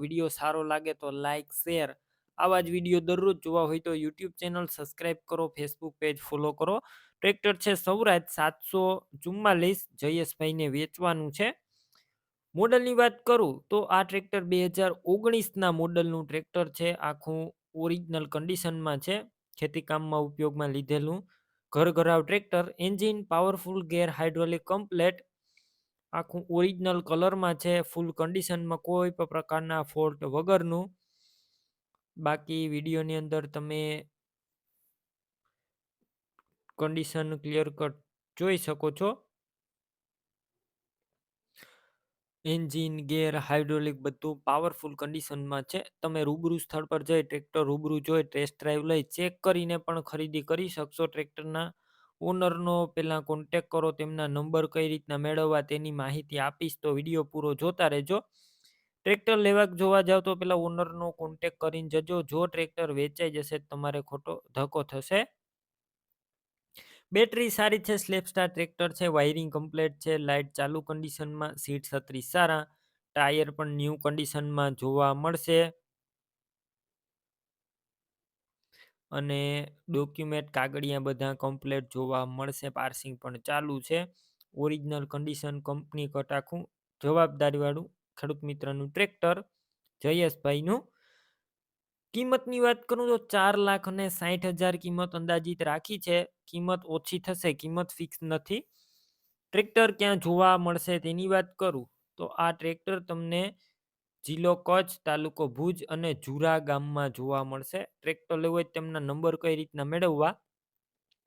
Video સારો લાગે તો લાઇક શેર. આવા જ વીડિયો દરરોજ જોવા હોય તો યુટ્યુબ ચેનલ સબસ્ક્રાઈબ કરો, ફેસબુક પેજ ફોલો કરો. ટ્રેક્ટર છે સૌરાજ સાતસો ચુમ્માલીસ જયેશભાઈને વેચવાનું છે. મોડલની વાત કરું તો આ ટ્રેક્ટર બે હજાર ઓગણીસના મોડલનું ટ્રેક્ટર છે. આખું ઓરિજિનલ કન્ડિશનમાં છે. ખેતીકામમાં ઉપયોગમાં લીધેલું ઘર ઘરાવ tractor. Engine powerful gear hydraulic complete. આખું ઓરિજિનલ કલરમાં છે ફૂલ કન્ડિશનમાં કોઈ પણ પ્રકારના ફોલ્ટ વગરનું. બાકી વિડીયોની અંદર તમે કન્ડિશન ક્લિયર કટ જોઈ શકો છો. એન્જિન ગેર હાઇડ્રોલિક બધું પાવરફુલ કન્ડિશનમાં છે. તમે રૂબરૂ સ્થળ પર જઈ ટ્રેક્ટર રૂબરૂ જોઈ ટેસ્ટ ડ્રાઈવ લઈ ચેક કરીને પણ ખરીદી કરી શકશો ટ્રેક્ટરના ઓનરનો પહેલાં કોન્ટેક કરો, તેમના નંબર કઈ રીતના મેળવવા તેની માહિતી આપીશ, તો વીડિયો પૂરો જોતા રહેજો. ટ્રેક્ટર લેવા જોવા જાવ તો પેલા ઓનરનો કોન્ટેક કરીને જજો. જો ટ્રેક્ટર વેચાઈ જશે તમારે ખોટો ધક્કો થશે. બેટરી સારી છે સ્લેપસ્ટાર ટ્રેક્ટર છે વાયરિંગ કમ્પ્લેટ છે લાઇટ ચાલુ કન્ડિશનમાં સીટ છત્રીસ સારા ટાયર પણ ન્યૂ કન્ડિશનમાં જોવા મળશે. અને ડોક્યુમેન્ટ કાગળિયા બધા કમ્પ્લેટ જોવા મળશે. પાર્સિંગ પણ ચાલુ છે. ઓરિજિનલ કન્ડિશન કંપની કટાખું જવાબદારીવાળું ખેડૂત મિત્રનું ટ્રેક્ટર જયેશભાઈનું. કિંમતની વાત કરું તો ચાર લાખ અને સાઠ હજાર કિંમત અંદાજિત રાખી છે. કિંમત ઓછી થશે, કિંમત ફિક્સ નથી. ટ્રેક્ટર ક્યાં જોવા મળશે તેની વાત કરું તો આ ટ્રેક્ટર તમને જિલ્લો કચ્છ, તાલુકો ભુજ અને જુરા ગામમાં જોવા મળશે. ટ્રેક્ટર લેવું હોય તેમના નંબર કઈ રીતના મેળવવા?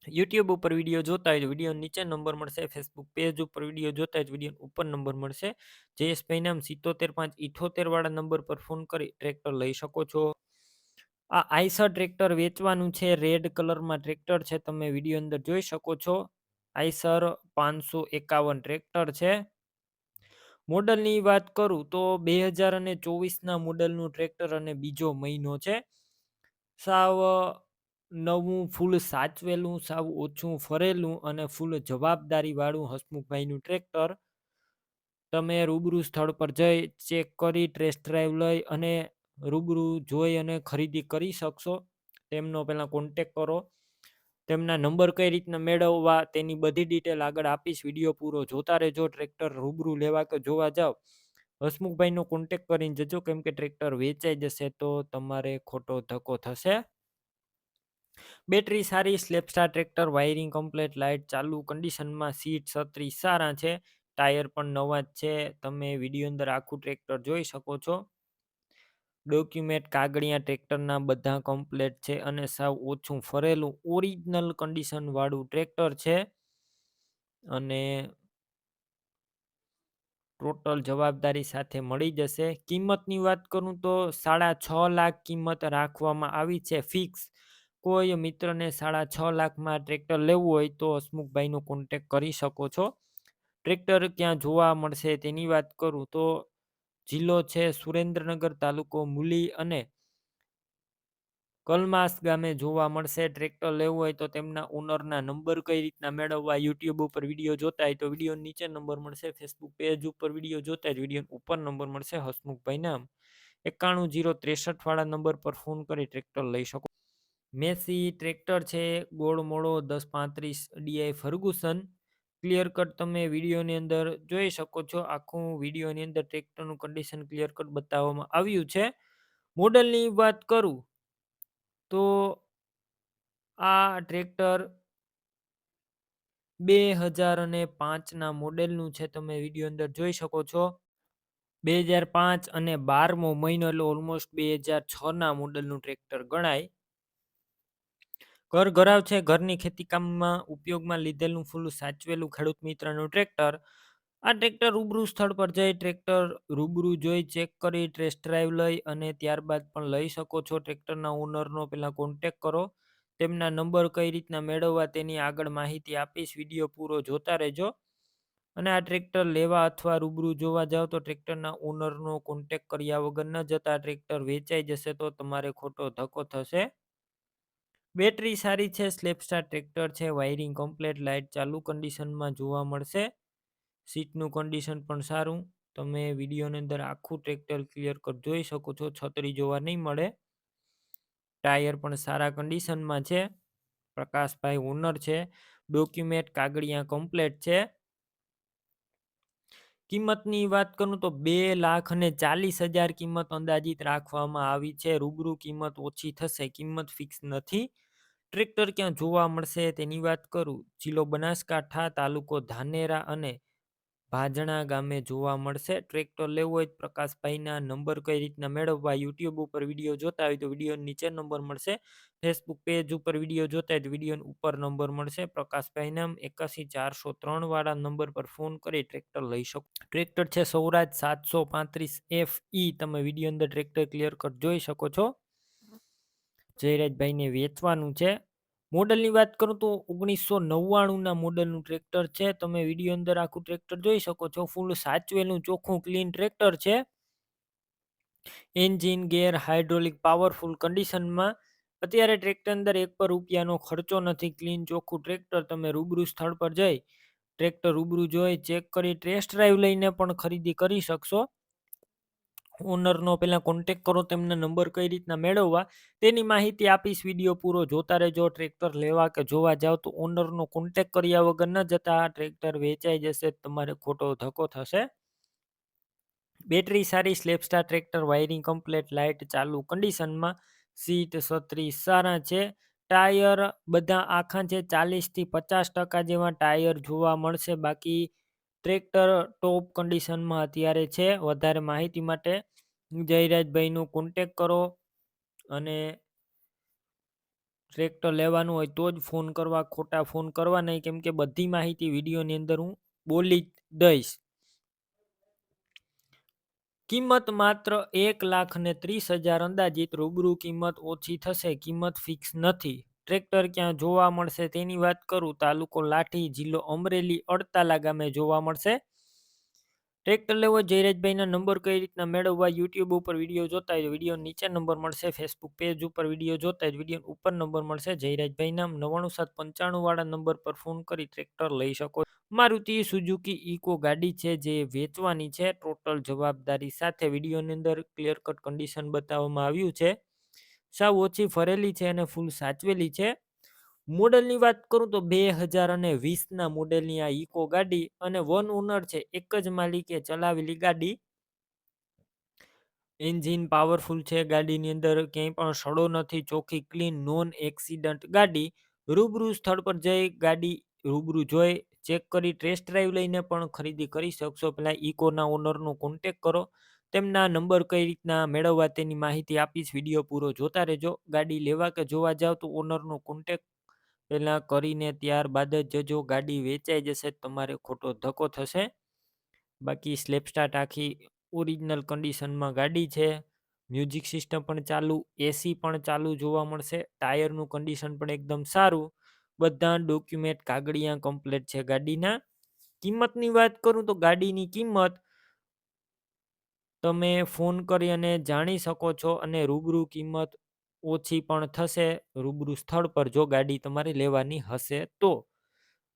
યુટ્યુબ ઉપર વીડિયો જોતા હોય વીડિયો નીચે નંબર મળશે. ફેસબુક પેજ ઉપર વીડિયો જોતા હોય વીડિયો ઉપર નંબર મળશે. જયેશભાઈ નામ સિત્તોતેર પાંચ ઇઠોતેર વાળા નંબર પર ફોન કરી ટ્રેક્ટર લઈ શકો છો. આ આઈસર ટ્રેક્ટર વેચવાનું છે. રેડ કલરમાં ટ્રેક્ટર છે. તમે વીડિયો અંદર જોઈ શકો છો. આઈસર પાંચસો એકાવન ટ્રેક્ટર છે. મોડલની વાત કરું તો બે હજાર અને ચોવીસના મોડલનું ટ્રેક્ટર અને બીજો મહિનો છે. સાવ નવું, ફૂલ સાચવેલું, સાવ ઓછું ફરેલું અને ફૂલ જવાબદારીવાળું હસમુખભાઈનું ટ્રેક્ટર. તમે રૂબરૂ સ્થળ પર જઈ ચેક કરી, ટેસ્ટ ડ્રાઈવ લઈ અને રૂબરૂ જોઈ અને ખરીદી કરી શકશો. તેમનો પહેલાં કોન્ટેક કરો. તેમના નંબર કઈ રીતના મેળવવા તેની બધી ડિટેલ આગળ આપીશ. વીડિયો પૂરો જોતા રહેજો. ટ્રેક્ટર રૂબરૂ લેવા કે જોવા જાઓ હસમુખભાઈનો કોન્ટેક કરીને જજો. કેમ કે ટ્રેક્ટર વેચાઈ જશે તો તમારે ખોટો ધક્કો થશે. બેટરી સારી સ્લેપસ્ટાર ટ્રેક્ટર વાયરિંગ કમ્પ્લેટ લાઇટ ચાલુ કન્ડિશનમાં સીટ છત્રી સારા છે. ટાયર પણ નવા જ છે. તમે વીડિયો અંદર આખું ટ્રેક્ટર જોઈ શકો છો. ડોક્યુમેન્ટ, કાગળિયા, ટ્રેક્ટરના બધા કમ્પ્લેટ છે અને સાવ ઓછું ફરેલું ઓરિજિનલ કન્ડિશનવાળું ટ્રેક્ટર છે. અને ટોટલ જવાબદારી સાથે મળી જશે. કિંમતની વાત કરું તો સાડા છ લાખ કિંમત રાખવામાં આવી છે ફિક્સ. કોઈ મિત્રને સાડા છ લાખમાં ટ્રેક્ટર લેવું હોય તો હસમુખભાઈનો કોન્ટેક કરી શકો છો. ટ્રેક્ટર ક્યાં જોવા મળશે તેની વાત કરું તો જિલ્લો છે સુરેન્દ્રનગર તાલુકો મૂલી અને કલમાસ ગામે જોવા મળશે. ટ્રેક્ટર લેવું હોય તો તેમના ઓનરના નંબર કઈ રીતના મેળવવા, યુટ્યુબ ઉપર વીડિયો જોતા હોય તો વીડિયો નીચે નંબર મળશે, ફેસબુક પેજ ઉપર વીડિયો જોતા હોય વીડિયો ઉપર નંબર મળશે, હસમુખભાઈ નામ. એકાણું જીરો ત્રેસઠ વાળા નંબર પર ફોન કરી ટ્રેક્ટર લઈ શકો. મેસી ટ્રેક્ટર છે, ગોળ મોળો દસ પાંત્રીસ ડીઆઈ ફર્ગુસન. ક્લિયર કટ તમે વિડીયોની અંદર જોઈ શકો છો. આખું વિડીયોની અંદર ટ્રેક્ટરનું કન્ડિશન ક્લિયર કટ બતાવવામાં આવ્યું છે. મોડલની વાત કરું તો આ ટ્રેક્ટર બે હજાર અને પાંચના મોડેલનું છે. તમે વીડિયો અંદર જોઈ શકો છો. બે હજાર પાંચ અને બારમો મહિનો એટલે ઓલમોસ્ટ બે હજાર છના મોડલનું ટ્રેક્ટર ગણાય. ઘર ગરાવ છે, ઘરની ખેતીકામમાં ઉપયોગમાં લીધેલું ફૂલ સાચવેલું ખેડૂત મિત્રનું ટ્રેક્ટર. આ ટ્રેક્ટર રૂબરૂ સ્થળ પર જઈ ટ્રેક્ટર રૂબરૂ જોઈ ચેક કરી, ટેસ્ટ ડ્રાઈવ લઈ અને ત્યારબાદ પણ લઈ શકો છો. ટ્રેક્ટરના ઓનરનો પહેલાં કોન્ટેક કરો. તેમના નંબર કઈ રીતના મેળવવા તેની આગળ માહિતી આપીશ. વીડિયો પૂરો જોતા રહેજો. અને આ ટ્રેક્ટર લેવા અથવા રૂબરૂ જોવા જાઓ તો ટ્રેક્ટરના ઓનરનો કોન્ટેક કર્યા વગર ન જતા. ટ્રેક્ટર વેચાઈ જશે તો તમારે ખોટો ધક્કો થશે. બેટરી સારી છે સ્લેપસ્ટાર ટ્રેક્ટર છે, વાયરિંગ કમ્પ્લેટ, લાઇટ ચાલુ કન્ડિશનમાં જોવા મળશે. સીટનું કન્ડિશન પણ સારું. તમે વિડીયોની અંદર આખું ટ્રેક્ટર ક્લિયર કર, જોઈ શકો છો, છત્રી જોવા નહીં મળે. ટાયર પણ સારા કન્ડિશનમાં છે. પ્રકાશભાઈ ઓનર છે. ડોક્યુમેન્ટ કાગળિયા કમ્પ્લેટ છે. કિંમતની વાત કરું તો બે લાખ અને ચાલીસ હજાર કિંમત અંદાજિત રાખવામાં આવી છે. રૂબરૂ કિંમત ઓછી થશે, કિંમત ફિક્સ નથી. ટ્રેક્ટર ક્યાં જોવા મળશે તેની વાત કરું? જિલ્લો બનાસકાંઠા, તાલુકો ધાનેરા અને ભાજણા ગામે જોવા મળશે. ટ્રેક્ટર લેવું હોય પ્રકાશભાઈના નંબર કઈ રીતના મેળવવા? યુટ્યુબ ઉપર વીડિયો જોતા હોય તો વીડિયો નીચે નંબર મળશે. ફેસબુક પેજ ઉપર વીડિયો જોતા હોય તો વીડિયો ઉપર નંબર મળશે. પ્રકાશભાઈના એકાસી ચારસો ત્રણ વાળા નંબર પર ફોન કરી ટ્રેક્ટર લઈ શકો. ટ્રેક્ટર છે સૌરાજ સાતસો પાંત્રીસ એફ ઈ. તમે વીડિયો અંદર ટ્રેક્ટર ક્લિયર કટ જોઈ શકો છો. જયરાજભાઈને વેચવાનું છે. મોડલની વાત કરું તો ઓગણીસો નવ્વાણુંના મોડલનું ટ્રેક્ટર છે. તમે વીડિયો અંદર આખું ટ્રેક્ટર જોઈ શકો છો. ફૂલ સાચવેલું ચોખ્ખું ક્લીન ટ્રેક્ટર છે. એન્જિન, ગેર, હાઇડ્રોલિક, પાવરફુલ કન્ડિશનમાં. અત્યારે ટ્રેક્ટર અંદર એક પર રૂપિયાનો ખર્ચો નથી. ક્લીન ચોખ્ખું ટ્રેક્ટર તમે રૂબરૂ સ્થળ પર જઈ, ટ્રેક્ટર રૂબરૂ જોઈ, ચેક કરી, ટેસ્ટ ડ્રાઈવ લઈને પણ ખરીદી કરી શકશો. ઓનરનો પહેલાં કોન્ટેક કરો, તેમના નંબર કઈ રીતના મેળવવા, તેની માહિતી આપીશ વીડિયો પૂરો જોતા રહેજો ટ્રેક્ટર લેવા કે જોવા જાવ તો ઓનરનો કોન્ટેક કર્યા વગર ન જતા ટ્રેક્ટર વેચાઈ જશે, તમારે ખોટો ધક્કો થશે. બેટરી સારી સ્લેપસ્ટાર ટ્રેક્ટર વાયરિંગ કમ્પ્લેટ લાઇટ ચાલુ કન્ડિશનમાં સીટ છત્રી સારા છે. ટાયર બધા આખા છે ચાલીસથી પચાસ ટકા જેવા ટાયર જોવા મળશે, બાકી ટ્રેક્ટર ટોપ કન્ડિશનમાં અત્યારે છે, વધારે માહિતી માટે. જયરાજભાઈનો કોન્ટેક કરો અને ટ્રેક્ટર લેવાનું હોય તો જ ફોન કરવા, ખોટા ફોન કરવા, નહીં કેમ કે બધી માહિતી વિડીયોની અંદર હું બોલી દઈશ. કિંમત માત્ર એક લાખ ને ત્રીસ હજાર અંદાજિત રૂબરૂ કિંમત ઓછી થશે, કિંમત ફિક્સ નથી. ટ્રેક્ટર ક્યાં જોવા મળશે તેની વાત કરું, તાલુકો લાઠી, જિલ્લો અમરેલી, અડતાલા ગામે જોવા મળશે. ટ્રેક્ટર લેવો, જયરાજભાઈના નંબર કઈ રીતના મેળવવા યુટ્યુબ ઉપર વીડિયો જોતા હોય વીડિયો નીચે નંબર મળશે ફેસબુક પેજ ઉપર વીડિયો જોતા હોય વીડિયો ઉપર નંબર મળશે. જયરાજભાઈ નામ નવ્વાણું સાત પંચાણુંવાળા નંબર પર ફોન કરી ટ્રેક્ટર લઈ શકો મારુતિ સુઝુકી ઇકો ગાડી છે જે વેચવાની છે. ટોટલ જવાબદારી સાથે વિડીયોની અંદર ક્લિયર કટ કન્ડિશન બતાવવામાં આવ્યું છે. સાવ ઓછી ફરેલી છે અને ફૂલ સાચવેલી છે. મોડલની વાત કરું તો બે હજાર અને વીસના મોડેલની આ ઇકો ગાડી અને વન ઓનર છે, એક જ માલિકે ચલાવેલી ગાડી. એન્જિન પાવરફુલ છે, ગાડીની અંદર ક્યાંય પણ સડો નથી, ચોખ્ખી, ક્લીન, નોન એક્સિડન્ટ ગાડી. રૂબરૂ સ્થળ પર જઈ ગાડી રૂબરૂ જોઈ, ચેક કરી, ટેસ્ટ ડ્રાઈવ લઈને પણ ખરીદી કરી શકશો. પહેલાં ઇકોના ઓનરનો કોન્ટેક કરો. તેમના નંબર કઈ રીતના મેળવવા તેની માહિતી આપીશ. વીડિયો પૂરો જોતા રહેજો. ગાડી લેવા કે જોવા જાવ તો ઓનરનો કોન્ટેક પહેલાં કરીને ત્યારબાદ જ જો ગાડી વેચાઈ જશે તમારે ખોટો ધક્કો થશે. બાકી સ્લેપસ્ટાર્ટ આખી ઓરિજિનલ કન્ડિશનમાં ગાડી છે. મ્યુઝિક સિસ્ટમ પણ ચાલુ એસી પણ ચાલુ જોવા મળશે. ટાયરનું કન્ડિશન પણ એકદમ સારું. બધા ડોક્યુમેન્ટ કાગળિયા કમ્પ્લેટ છે ગાડીના. કિંમતની વાત કરું તો ગાડીની કિંમત તમે ફોન કરી અને જાણી શકો છો અને રૂબરૂ કિંમત ઓછી પણ થશે, રૂબરૂ સ્થળ પર જો ગાડી તમારે લેવાની હશે તો.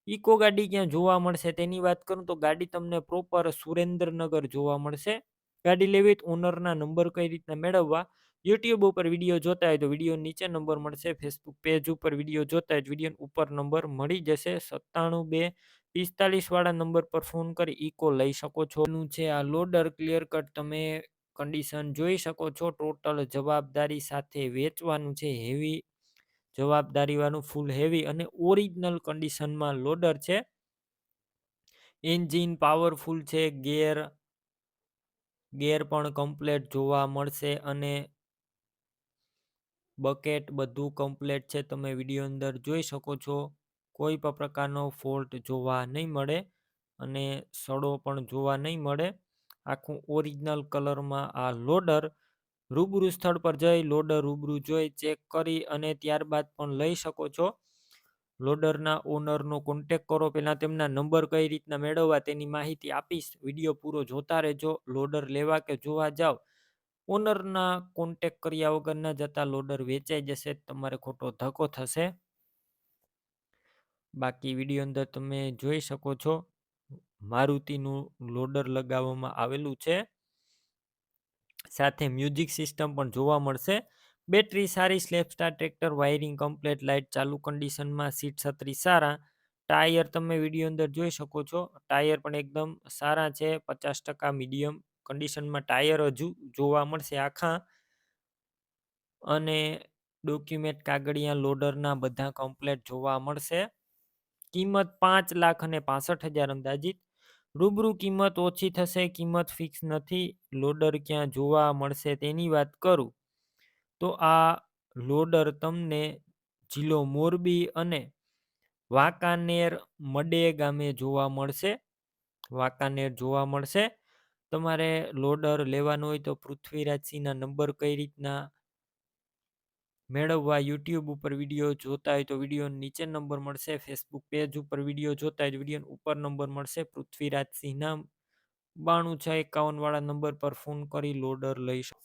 ઇકો ગાડી ક્યાં જોવા મળશે? તેની વાત કરું તો ગાડી તમને પ્રોપર સુરેન્દ્રનગર જોવા મળશે. ગાડી લેવી ઓનરના નંબર કઈ રીતના મેળવવા? યુટ્યુબ ઉપર વીડિયો જોતા હોય તો વીડિયો નીચે નંબર મળશે. ફેસબુક પેજ ઉપર વીડિયો જોતા હોય વીડિયો ઉપર નંબર મળી જશે. સત્તાણું બે પિસ્તાલીસ વાળા નંબર પર ફોન કરી ઇકો લઈ શકો છો. છે આ લોડર ક્લિયર કટ તમે કન્ડિશન જોઈ શકો છો. ટોટલ જવાબદારી સાથે વેચવાનું છે. હેવી જવાબદારીવાળું ફૂલ હેવી અને ઓરિજિનલ કન્ડિશનમાં લોડર છે. એન્જિન પાવરફુલ છે. ગેર ગેર પણ કમ્પ્લેટ જોવા મળશે અને બકેટ બધું કમ્પ્લેટ છે. તમે વીડિયો અંદર જોઈ શકો છો. કોઈ પણ પ્રકારનો ફોલ્ટ જોવા નહીં મળે અને સડો પણ જોવા નહીં મળે. આખું ઓરિજિનલ કલરમાં આ લોડર રૂબરૂ સ્થળ પર જઈ, લોડર રૂબરૂ જોઈ, ચેક કરી અને ત્યારબાદ પણ લઈ શકો છો. લોડરના ઓનરનો કોન્ટેક કરો, પહેલાં તેમના નંબર કઈ રીતના મેળવવા તેની માહિતી આપીશ. વીડિયો પૂરો જોતા રહેજો, લોડર લેવા કે જોવા જાઓ ઓનરના કોન્ટેક કર્યા વગર ન જતા લોડર વેચાઈ જશે, તમારે ખોટો ધક્કો થશે. બાકી વીડિયો અંદર તમે જોઈ શકો છો. મારુતિનું લોડર લગાવવામાં આવેલું છે. સાથે મ્યુઝિક સિસ્ટમ પણ જોવા મળશે. બેટરી સારી સ્લેપસ્ટાર ટ્રેક્ટર, વાયરિંગ કમ્પ્લેટ, લાઇટ ચાલુ કન્ડિશનમાં, સીટ છત્રી સારા. ટાયર તમે વીડિયો અંદર જોઈ શકો છો. ટાયર પણ એકદમ સારા છે. પચાસ ટકા મીડિયમ કન્ડિશનમાં ટાયર હજુ જોવા મળશે આખા. અને ડોક્યુમેન્ટ કાગળિયા લોડરના બધા કમ્પ્લેટ જોવા મળશે. કિંમત પાંચ લાખ અને પાસઠ હજાર અંદાજિત. રૂબરૂ કિંમત ઓછી થશે, કિંમત ફિક્સ નથી લોડર ક્યાં જોવા મળશે તેની વાત કરું? તો આ લોડર તમને જિલ્લો મોરબી અને વાંકાનેર, મડે ગામે જોવા મળશે. વાંકાનેર જોવા મળશે. તમારે લોડર લેવાનું હોય તો પૃથ્વીરાજસિંહના નંબર કઈ રીતના મેળવવા યુટ્યુબ ઉપર વીડિયો જોતા હોય તો વીડિયો નીચે નંબર મળશે ફેસબુક પેજ ઉપર વીડિયો જોતા હોય વીડિયો ઉપર નંબર મળશે. પૃથ્વીરાજસિંહના બાણું છ એકાવન વાળા નંબર પર ફોન કરી લોડર લઈ શકો.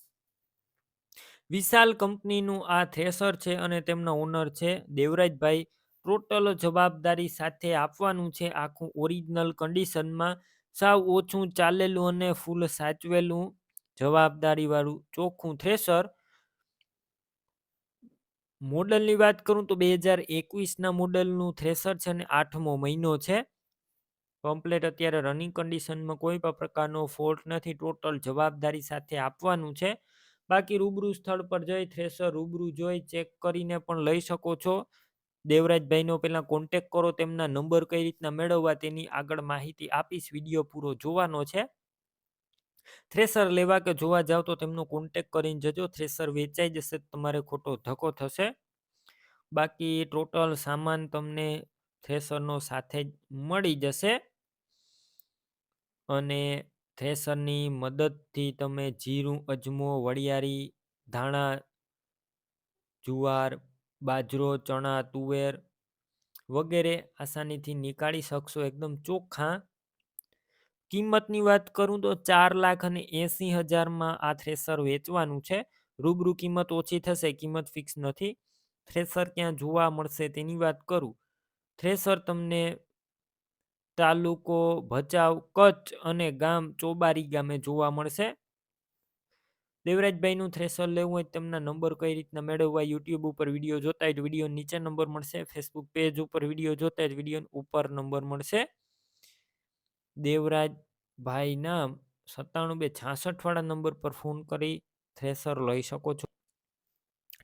વિશાલ કંપનીનું આ થ્રેસર છે અને તેમના ઓનર છે. દેવરાજભાઈ ટોટલ જવાબદારી સાથે આપવાનું છે. આખું ઓરિજિનલ કન્ડિશનમાં સાવ ઓછું ચાલેલું અને ફૂલ સાચવેલું જવાબદારીવાળું ચોખ્ખું થ્રેસર મોડલની વાત કરું તો બે હજાર એકવીસના મોડલનું થ્રેસર છે અને આઠમો મહિનો છે. કમ્પ્લેટ અત્યારે રનિંગ કન્ડિશનમાં કોઈ પણ પ્રકારનો ફોલ્ટ નથી, ટોટલ જવાબદારી સાથે આપવાનું છે. બાકી રૂબરૂ સ્થળ પર જઈ થ્રેસર રૂબરૂ જોઈ ચેક કરીને પણ લઈ શકો છો. દેવરાજભાઈનો પહેલાં કોન્ટેક કરો, તેમના નંબર કઈ રીતના મેળવવા તેની આગળ માહિતી આપીશ, વીડિયો પૂરો જોવાનો છે. થ્રેસર લેવા કે જોવા જાવ તો તેમનો કોન્ટેક કરીને જજો. થ્રેસર વેચાઈ જશે તમારે ખોટો ધક્કો થશે. બાકી ટોટલ સામાન તમને થ્રેસરનો સાથે જ મળી જશે. અને થ્રેસરની મદદથી તમે જીરું, અજમો વરિયાળી ધાણા, જુવાર, બાજરો, ચણા, તુવેર વગેરે આસાનીથી નીકાળી શકશો. એકદમ ચોખ્ખા કિંમતની વાત કરું તો ચાર લાખ અને એંસી હજારમાં આ થ્રેસર વેચવાનું છે. રૂબરૂ કિંમત ઓછી થશે, કિંમત ફિક્સ નથી. થ્રેસર ક્યાં જોવા મળશે તેની વાત કરું. થ્રેસર તમને તાલુકો, ભચાઉ, કચ્છ અને ગામ ચોબારી ગામે જોવા મળશે. દેવરાજભાઈનું થ્રેસર લેવું હોય તેમના નંબર કઈ રીતના મેળવવા, યુટ્યુબ ઉપર વીડિયો જોતા જ વીડિયો નીચે નંબર મળશે, ફેસબુક પેજ ઉપર વીડિયો જોતા જ વીડિયો ઉપર નંબર મળશે. દેવરાજભાઈના સત્તાણું બે વાળા નંબર પર ફોન કરી થ્રેસર લઈ શકો છો.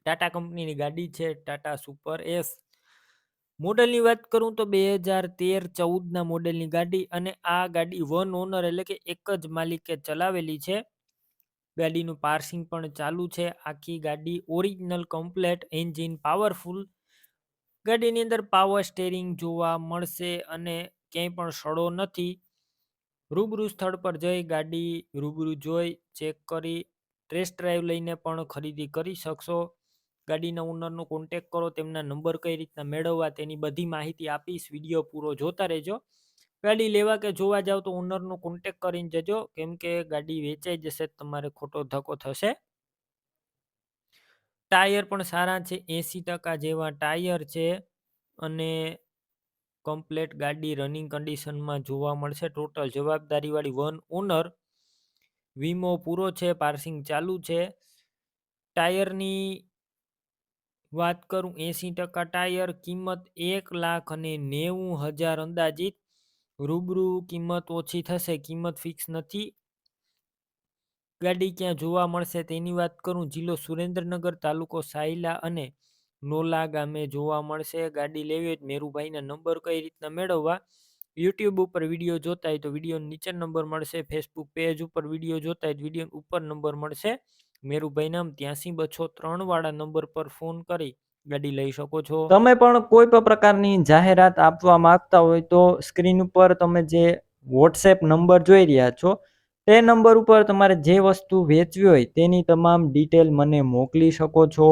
ટાટા કંપનીની ગાડી છે, ટાટા સુપર એસ. મોડલની વાત કરું તો બે હજાર તેર ચૌદના મોડલની ગાડી અને આ ગાડી વન ઓનર એટલે કે એક જ માલિકે ચલાવેલી છે. ગાડીનું પાર્સિંગ પણ ચાલુ છે. આખી ગાડી ઓરિજિનલ, કમ્પ્લેટ, એન્જિન પાવરફુલ. ગાડીની અંદર પાવર સ્ટેરિંગ જોવા મળશે અને ક્યાંય પણ સડો નથી. રૂબરૂ સ્થળ પર જઈ ગાડી રૂબરૂ જોઈ, ચેક કરી ટેસ્ટ ડ્રાઈવ લઈને પણ ખરીદી કરી શકશો. ગાડીના ઓનરનો કોન્ટેક કરો, તેમના નંબર કઈ રીતના મેળવવા તેની બધી માહિતી આપીશ. વીડિયો પૂરો જોતા રહેજો. ગાડી લેવા કે જોવા જાવ તો ઓનરનો કોન્ટેક કરીને જજો. કેમ કે ગાડી વેચાઈ જશે તમારે ખોટો ધક્કો થશે. ટાયર પણ સારા છે. એંસી ટકા જેવા ટાયર છે. અને કમ્પ્લેટ ગાડી રનિંગ કન્ડિશનમાં જોવા મળશે. ટોટલ જવાબદારીવાળી વન ઓનર વીમો પૂરો છે, પાર્સિંગ ચાલુ છે. ટાયરની વાત કરું એંસી ટકા ટાયર, કિંમત એક લાખ અને નેવું હજાર અંદાજિત. રૂબરૂ કિંમત ઓછી થશે, કિંમત ફિક્સ નથી. ગાડી ક્યાં જોવા મળશે તેની વાત કરું, જિલ્લો સુરેન્દ્રનગર, તાલુકો સાયલા અને નોલા ગામે જોવા મળશે. ગાડી લેવી હોય મેરુભાઈના નંબર કઈ રીતના મેળવવા? યુટ્યુબ ઉપર વીડિયો જોતા હોય તો વીડિયો નીચે નંબર મળશે. ફેસબુક પેજ ઉપર વીડિયો જોતા હોય વીડિયો ઉપર નંબર મળશે. મેરુભાઈ નામ ત્યાંસી બસો ત્રણ વાળા નંબર પર ફોન કરી ગાડી લઈ શકો છો. તમે પણ કોઈ પણ પ્રકારની જાહેરાત આપવા માંગતા હોય તો સ્ક્રીન ઉપર તમે જે વોટ્સએપ નંબર જોઈ રહ્યા છો, તે નંબર ઉપર તમારે જે વસ્તુ વેચવી હોય તેની તમામ ડિટેલ મને મોકલી શકો છો.